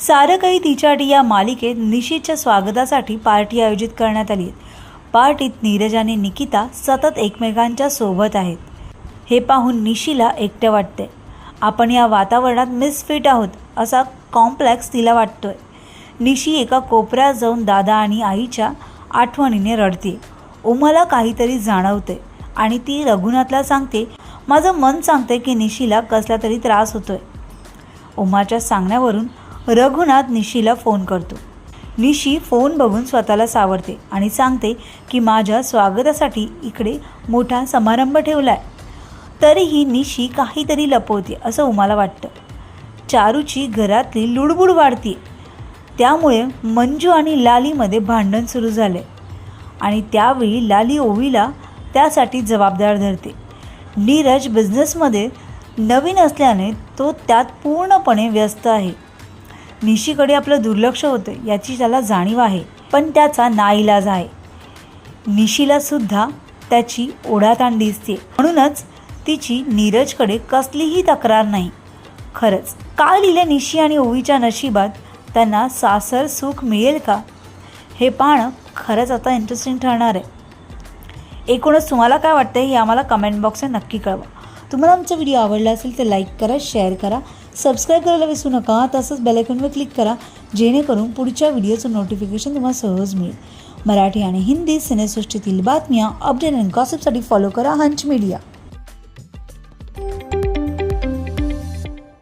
सारं काही तिच्यासाठी या मालिकेत निशीतच्या स्वागतासाठी पार्टी आयोजित करण्यात आली. आहे पार्टीत नीरज आणि निकिता सतत एकमेकांच्या सोबत आहेत. हे पाहून निशीला एकटं वाटते आपण या वातावरणात मिसफिट आहोत असा कॉम्प्लेक्स तिला वाटतोय. निशी एका कोपऱ्यात जाऊन दादा आणि आईच्या आठवणीने रडते. उमाला काहीतरी जाणवते आणि ती रघुनाथला सांगते माझं मन सांगते की निशीला कसला तरी त्रास होतोय. उमाच्या सांगण्यावरून रघुनाथ निशीला फोन करतो. निशी फोन बघून स्वतःला सावरते आणि सांगते की माझ्या स्वागतासाठी इकडे मोठा समारंभ ठेवला आहे तरीही निशी काहीतरी लपवते असं उमाला वाटतं. चारूची घरातली लुडबुड वाढते त्यामुळे मंजू आणि लालीमध्ये भांडण सुरू झाले आणि त्यावेळी लाली ओवीला त्यासाठी जबाबदार धरते. नीरज बिझनेसमध्ये नवीन असल्याने तो त्यात पूर्णपणे व्यस्त आहे. निशीकडे आपलं दुर्लक्ष होतं याची त्याला जाणीव आहे पण त्याचा नाईलाज आहे. निशीला सुद्धा त्याची ओढाताण दिसते म्हणूनच तिची नीरजकडे कसलीही तक्रार नाही. खरंच का लिहिल्या निशी आणि ओवीच्या नशिबात त्यांना सासर सुख मिळेल का? हे पाहणं खरंच आता इंटरेस्टिंग ठरणार आहे. एकूणच तुम्हाला काय वाटतं हे आम्हाला कमेंट बॉक्सने नक्की कळवा. तुम्हाला आमचा व्हिडिओ आवडला असेल तर लाईक करा शेअर करा. सबस्क्राईब करायला विसरू नका. तसंच बेलायकॉनवर क्लिक करा. जेणेकरून पुढच्या व्हिडिओचं नोटिफिकेशन तुम्हाला सहज मिळेल. मराठी आणि हिंदी सिनेसृष्टीतील बातम्या अपडेट आणि गॉसिपसाठी फॉलो करा हंच मीडिया